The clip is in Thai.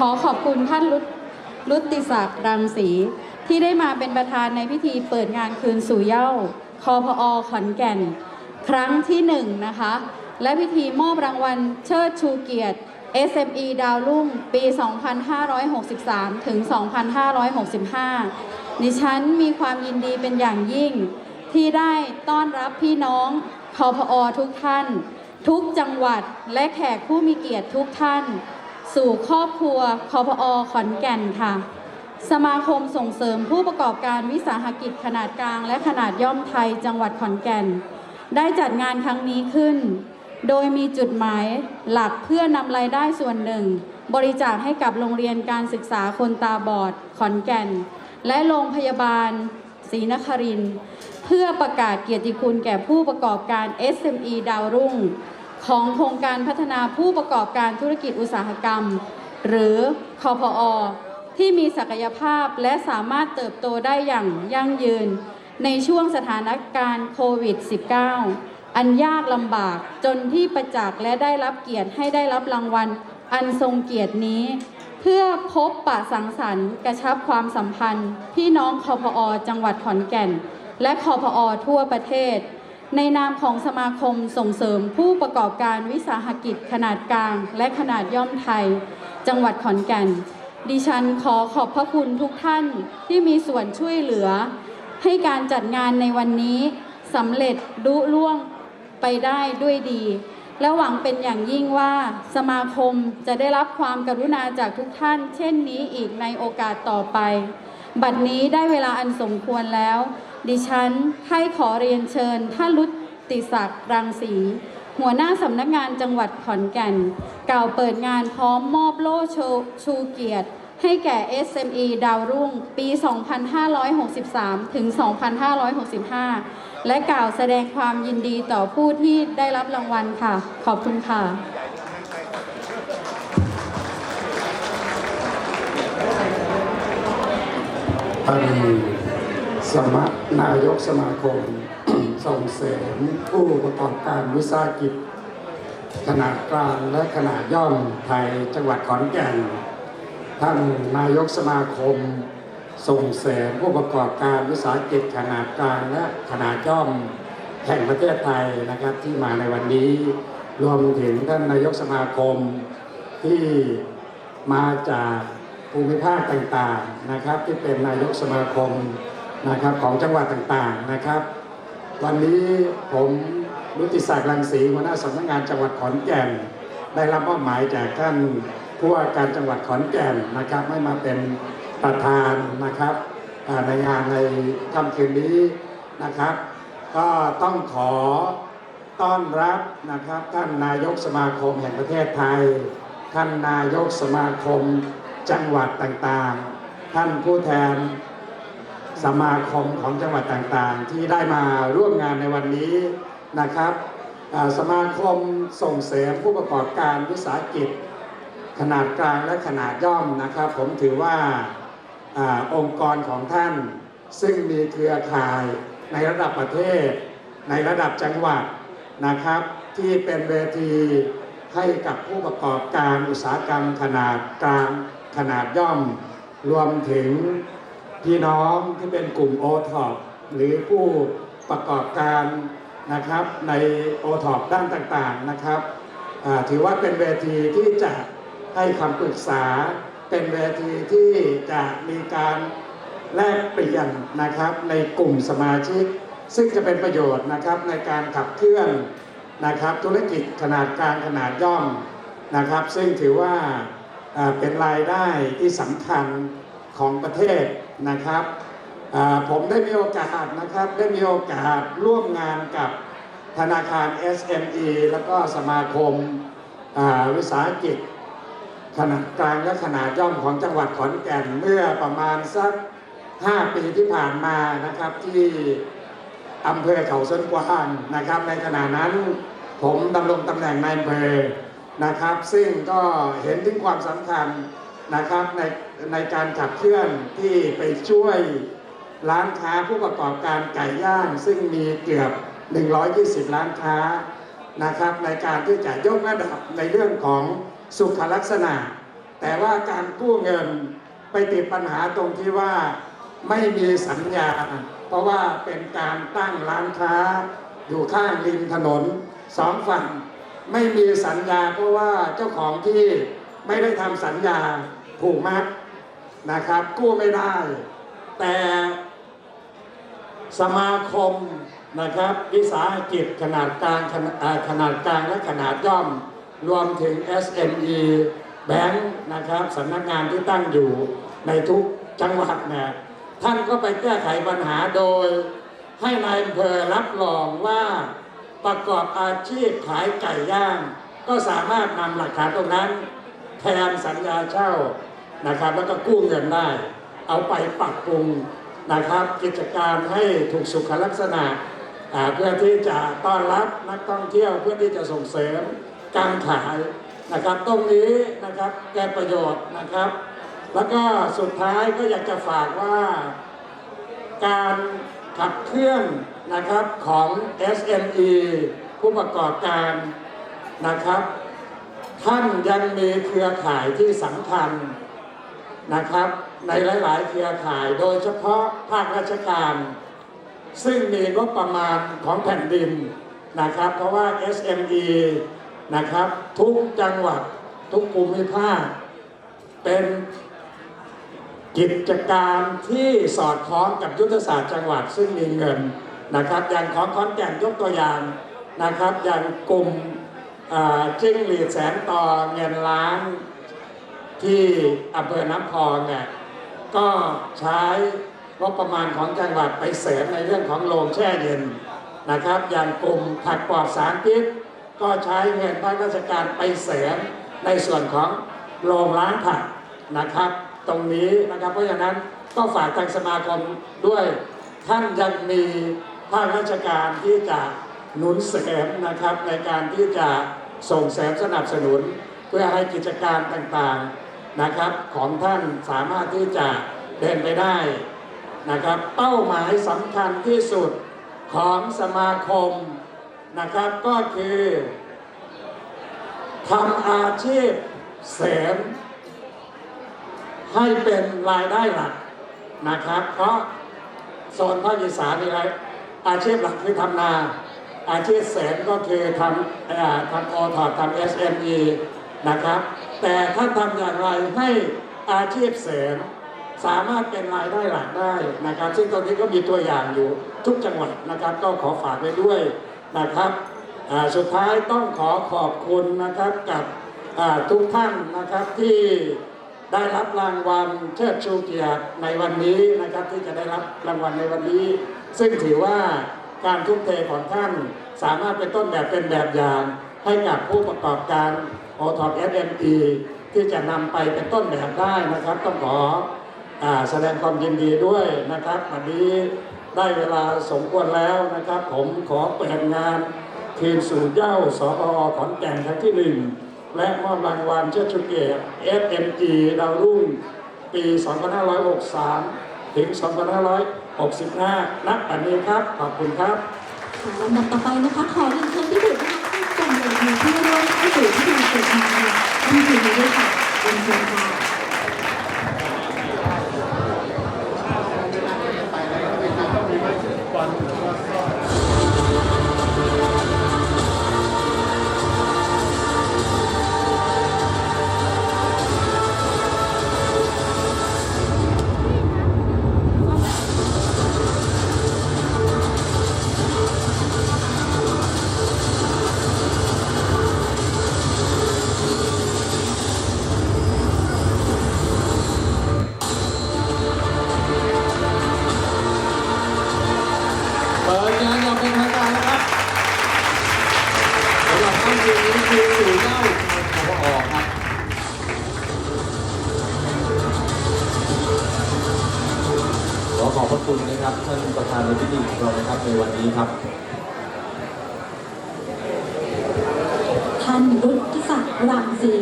ขอขอบคุณท่านรุรุติศักดิ์รังสี ที่ได้มาเป็นประธานในพิธีเปิดงานคืนสู่เย้าคอพอขอนแก่น ครั้งที่หนึ่งนะคะ และพิธีมอบรางวัลเชิดชูเกียรติ SME ดาวรุ่งปี 2563 ถึง 2565 ดิฉันมีความยินดีเป็นอย่างยิ่ง ที่ได้ต้อนรับพี่น้องคอพอทุกท่าน ทุกจังหวัดและแขกผู้มีเกียรติทุกท่าน สู่ครอบครัวคอพอขอนแก่นค่ะ สมาคมส่งเสริมผู้ประกอบการวิสาหกิจขนาดกลาง และขนาดย่อมไทยจังหวัดขอนแก่น ได้จัดงานครั้งนี้ขึ้น โดยมีจุดหมายหลักเพื่อนำรายได้ส่วนหนึ่ง บริจาคให้กับโรงเรียนการศึกษาคนตาบอดขอนแก่น และโรงพยาบาลศรีนครินเพื่อประกาศเกียรติคุณแก่ผู้ประกอบการ SME ดาวรุ่ง ของโครงการพัฒนาผู้ประกอบการธุรกิจอุตสาหกรรม หรือคอพอที่มีศักยภาพและสามารถเติบโตได้อย่างยั่งยืน ในช่วงสถานการณ์โควิด -19 อันยากลำบากจนที่ประจักษ์และได้รับเกียรติให้ได้รับรางวัล อันทรงเกียรตินี้ เพื่อพบปะสังสรรค์กระชับความสัมพันธ์ พี่น้องคอพอจังหวัดขอนแก่น และคอพอทั่วประเทศ ในนามของสมาคมส่งเสริมผู้ประกอบการวิสาหกิจขนาดกลาง และขนาดย่อมไทย จังหวัดขอนแก่น ดิฉันขอขอบพระคุณทุกท่านที่มีส่วนช่วยเหลือ ให้การจัดงานในวันนี้สำเร็จลุล่วงไปได้ด้วยดี และหวังเป็นอย่างยิ่งว่าสมาคมจะได้รับความกรุณาจากทุกท่าน เช่นนี้อีกในโอกาสต่อไป บัดนี้ได้เวลาอันสมควรแล้ว ดิฉันให้ขอเรียนเชิญท่านรุติศักดิ์รังสี หัวหน้าสำนักงานจังหวัดขอนแก่น กล่าวเปิดงานพร้อมมอบโล่ชูชูเกียรติ ให้แก่ SME ดาวรุ่ง ปี 2563 ถึง 2565 และกล่าวแสดงความยินดีต่อผู้ที่ได้รับรางวัลค่ะ ขอบคุณค่ะท่าน สมนายกสมาคมส่งเสริมผู้ประกอบการวิสาหกิจ ขนาดกลางและขนาดย่อมไทยจังหวัดขอนแก่น ท่านนายกสมาคม ส่งเสริมผู้ประกอบการวิสาหกิจขนาดกลางและขนาดย่อมแห่งประเทศไทยนะครับที่มาในวันนี้ รวมถึงท่านนายกสมาคมที่มาจากภูมิภาคต่างๆนะครับ ที่เป็นนายกสมาคม นะครับของจังหวัดต่างๆนะครับ วันนี้ผมรุติศักดิ์รังสีหัวหน้าสำนักงานจังหวัดขอนแก่น ได้รับมอบหมายจากท่านผู้ว่าการจังหวัดขอนแก่นนะครับให้มาเป็นประธานนะครับในงานในค่ำคืนนี้นะครับ ก็ต้องขอต้อนรับนะครับท่านนายกสมาคมแห่งประเทศไทย ท่านนายกสมาคมจังหวัดต่างๆ ท่านผู้แทน สมาคมของจังหวัดต่างๆ ที่ได้มาร่วมงานในวันนี้นะครับสมาคมส่งเสริมผู้ประกอบการวิสาหกิจ ขนาดกลางและขนาดย่อมนะครับ ผมถือว่าอาองค์กรของท่าน ซึ่งมีเครือข่ายในระดับประเทศ ในระดับจังหวัดนะครับ ที่เป็นเวทีให้กับผู้ประกอบการอุตสาหกรรมขนาดกลางขนาดย่อม รวมถึง พี่น้องที่เป็นกลุ่มโอท็อปหรือผู้ประกอบการนะครับในโอท็อปด้านต่างๆนะครับถือว่าเป็นเวทีที่จะให้คำปรึกษา เป็นเวทีที่จะมีการแลกเปลี่ยนนะครับในกลุ่มสมาชิก ซึ่งจะเป็นประโยชน์นะครับในการขับเคลื่อนนะครับธุรกิจขนาดกลางขนาดย่อมนะครับ ซึ่งถือว่าเป็นรายได้ที่สำคัญของประเทศ นะครับผมได้มีโอกาสนะครับได้มีโอกาสร่วมงานกับธนาคาร SME แล้วก็สมาคมาวิสาหกิจขนาดกลางและขนาดย่อมของจังหวัดขอนแก่นเมื่อประมาณสัก 5 ปีที่ผ่านมานะครับที่อำเภอเขาส้นกวางนะครับ ในขณะนั้นผมดำรงตำแหน่งนายอำเภอนะครับ ซึ่งก็เห็นถึงความสำคัญ นะครับในในการขับเคลื่อนที่ไปช่วยร้านค้าผู้ประกอบการไก่ย่างซึ่งมีเกือบ 120 ร้านค้านะครับ ในการที่จะยกระดับในเรื่องของสุขลักษณะ แต่ว่าการกู้เงินไปติดปัญหาตรงที่ว่าไม่มีสัญญา เพราะว่าเป็นการตั้งร้านค้าอยู่ข้างริมถนนสองฝั่ง ไม่มีสัญญาเพราะว่าเจ้าของที่ ไม่ได้ทำสัญญาผูกมัดนะครับ กู้ไม่ได้ แต่สมาคมนะครับวิสาหกิจขนาดกลางขนาดอ่าขนาดกลางและขนาดย่อม รวมถึง SME แบงค์นะครับสำนักงานที่ตั้งอยู่ในทุกจังหวัดเนี่ยท่านก็ไปแก้ไขปัญหาโดย ให้นายอำเภอรับรองว่าประกอบอาชีพขายไก่ย่าง ก็สามารถนำหลักฐานตรงนั้น แทนสัญญาเช่านะครับ แล้วก็กู้เงินได้ เอาไปปรับปรุงนะครับ กิจการให้ถูกสุขลักษณะเพื่อที่จะต้อนรับนักท่องเที่ยวเพื่อที่จะส่งเสริมการขายนะครับตรงนี้นะครับแก้ประโยชน์นะครับ แล้วก็สุดท้ายก็อยากจะฝากว่าการขับเคลื่อนนะครับของ SME ผู้ประกอบการนะครับ ท่านยังมีเครือข่ายที่สำคัญนะครับ ในหลาย ๆ เครือข่ายโดยเฉพาะภาคราชการ ซึ่งมีงบประมาณของแผ่นดินนะครับ เพราะว่า SME นะครับทุกจังหวัดทุกภูมิภาค เป็นกิจการที่สอดคล้องกับยุทธศาสตร์จังหวัดซึ่งมีเงินนะครับ อย่างของขอนแก่นยกตัวอย่างนะครับ อย่างกลุ่ม จิ้งหรีดแสนต่อเงินล้านที่อำเภอน้ำพองเนี่ยก็ใช้งบประมาณของจังหวัดไปเสริมในเรื่องของโรงแช่เย็นนะครับ อย่างกลุ่มผักปลอดสารพิษก็ใช้เงินภาคราชการไปเสริมในส่วนของโรงล้างผักนะครับ ตรงนี้นะครับเพราะฉะนั้นก็ฝากทางสมาคมด้วยท่านยังมีภาคราชการที่จะ หนุนเสริมนะครับในการที่จะส่งเสริมสนับสนุน เพื่อให้กิจการต่างๆนะครับ ของท่านสามารถที่จะเดินไปได้นะครับ เป้าหมายสำคัญที่สุดของสมาคมนะครับก็คือทำอาชีพเสริมให้เป็นรายได้หลักนะครับ เพราะโซนภาคอีสานนี่ไรอาชีพหลักคือทำนา อาชีพเสริมก็คือทำเอ่อทำโอทอดทำ SME นะครับ แต่ถ้าทำอย่างไรให้อาชีพเสริมสามารถเป็นรายได้หลักได้นะครับ ซึ่งตอนนี้ก็มีตัวอย่างอยู่ทุกจังหวัดนะครับ ก็ขอฝากไว้ด้วยนะครับสุดท้ายต้องขอขอบคุณนะครับกับทุกท่านนะครับที่ได้รับรางวัลเชิดชูเกียรติในวันนี้นะครับที่จะได้รับรางวัลในวันนี้ ซึ่งถือว่า การทุ่มเทของท่าน สามารถเป็นต้นแบบเป็นแบบอย่างให้กับผู้ประกอบการโอท็อป SME ที่จะนำไปเป็นต้นแบบได้นะครับ ต้องขออแสดงความยินดีด้วยนะครับวันนี้ได้เวลาสมควรแล้วนะครับ ผมขอเปิดงานทีมสู่เย้าสอขอนแก่นครั้งที่หนึ่งและมอบรางวัลเชิดชูเกียรติ FMG ดาวรุ่งปี 2563 ถึง 65นับอันนี้ครับ ขอบคุณครับลำดับต่อไปนะคะ ขอเรียนเชิญพี่บุตรนะคะ คุณนะครับท่านประธานในพิธีของเรานะครับในวันนี้ครับท่านรุทธศักดิ์รังสี